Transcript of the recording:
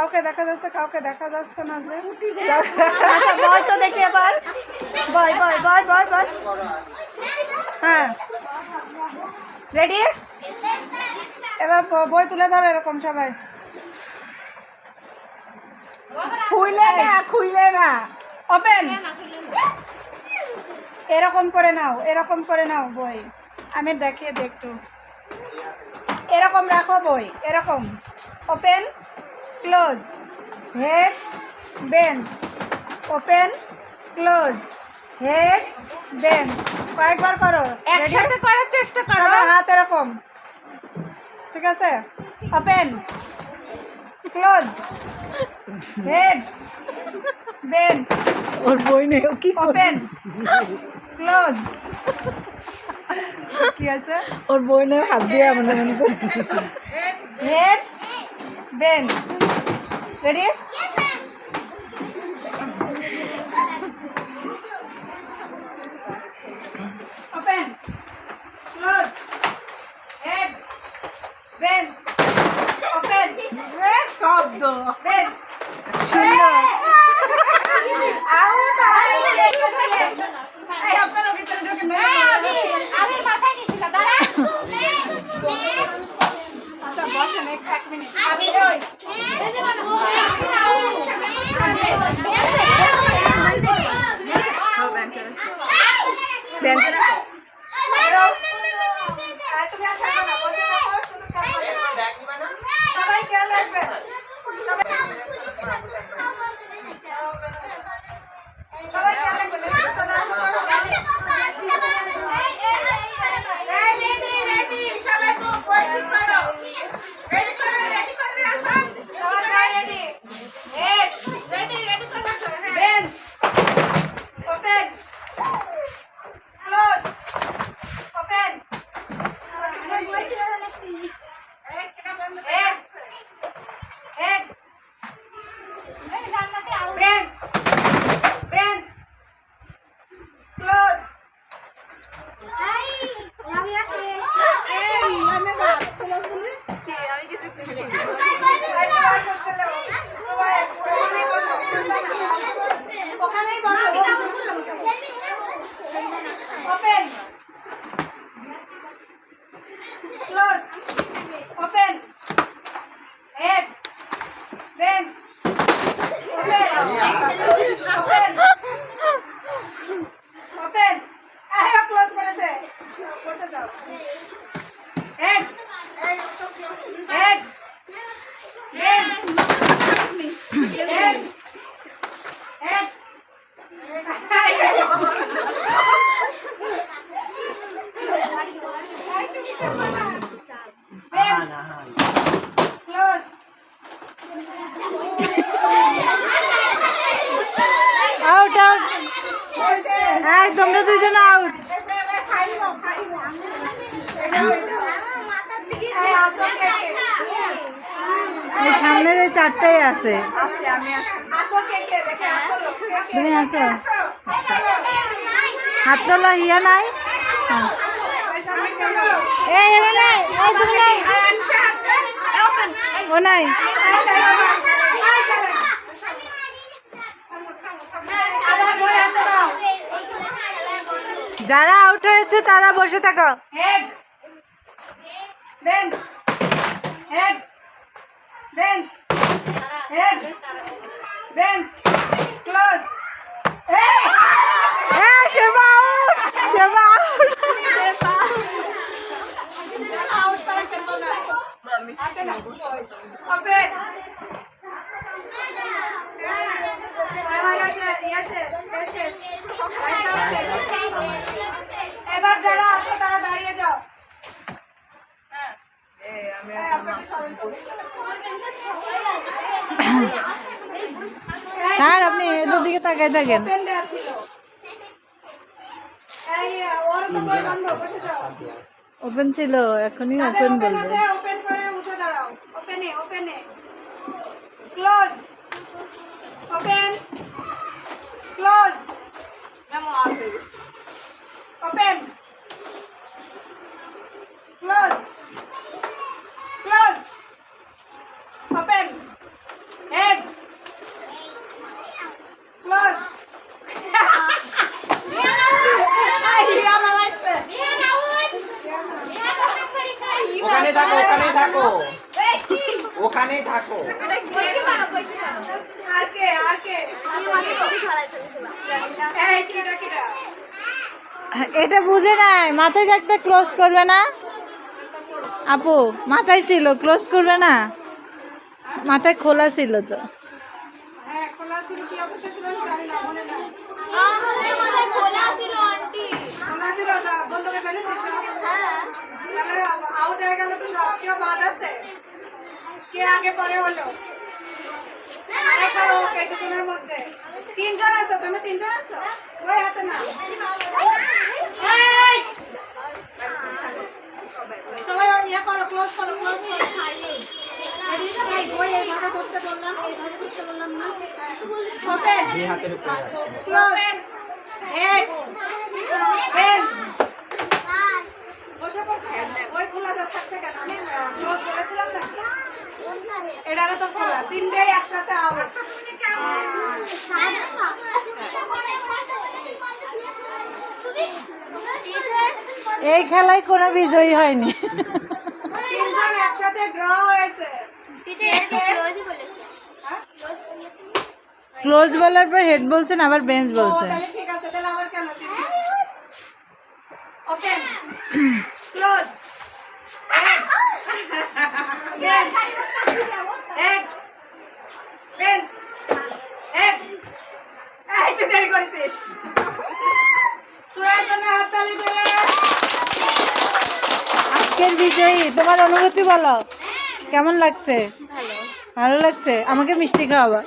কাউকে দেখা যাচ্ছে কাউকে দেখা যাচ্ছে না যে। আচ্ছা বয় তো দেখি এবার বয় বয় বয় বয় বয় হ্যাঁ। রেডি এবার বই তুলে ধরো এরকম সবাই। খুইলে না খুইলে না। ওপেন এরকম করে নাও এরকম করে নাও বই। আমি দেখিয়ে দিই একটু এরকম রাখো বই এরকম। Open close head bench open close head bench কয়েকবার করো. একসাথে করার চেষ্টা করো। সবার হাত এরকম। ঠিক আছে? ওপেন ক্লোজ হেড বেঞ্চ ওর বই নেই ও কি ওপেন ক্লোজ কি আছে? ওর বই নেই হাত দিয়ে মনে মনে করে। Head bench ready out out এই, তোমরা দুজন আউট সামনের এই চারটাই আছে। হাত তোলা, ইয়া নাই? হ্যাঁ। ওই সামনে কে করো এই এনে নাই এই তুমি নাই আনশা হাতে ও নাই আবার বই হাতে দাও যারা আউট হয়েছে তারা বসে থাকো। Head bench head bench head bench close out সেবা আউট আউট করে খেলব না হাতে না ওপেন আমার আসে ইয়াসে ইয়াসে এবার যারা আছো তারা দাঁড়িয়ে যাও স্যার আপনি এদের দিকে তাকাই থাকেন। ওপেন ছিল। এখনই ওপেন বলবে আছে ওপেন করে উঠে দাঁড়াও। ওপেনে ওপেনে close open close open close close open থাকো ওখানে থাকো। আর কে? আর কে এই কিটা কিটা এটা বুঝে নাই মাথায় থাকতে ক্লোজ করবে না? আপু মাথায় ছিল ক্লোজ করবে না? মাথায় খোলা ছিল তো। আউট হয়ে গেল তো সব কেউ বাদ আছে কে আগে পরে হলো দুজনের মধ্যে তিনজন আছো তুমি তিনজন আছো ওই না! সবাই ইয়ে করো ক্লোজ করো ক্লোজ করো এইভাবে ধরতে বললাম এইভাবে ধরতে বললাম না। ওপেন দুই হাতের উপরে আছে। ক্লোজ হেড বেঞ্চ বসে পড়ছে ওই খোলা যা থাকছে কেন? আমি ক্লোজ বলেছিলাম না? এটারও তো খোলা। তিনটেই একসাথে আওয়াজ। এই খেলায় কোনো বিজয়ী হয়নি। একসাথে ড্র হয়েছে। হ্যাঁ? ক্লোজ বলার পর হেড বলছেন আবার বেঞ্চ বলছেন। ঠিক আছে তাহলে আবার কেন open close bench head bench head এই তো দেরি করেছিস। আজকের বিজয়ী তোমার অনুভূতি বলো। কেমন লাগছে? ভালো। লাগছে? আমাকে মিষ্টি খাওয়াবা।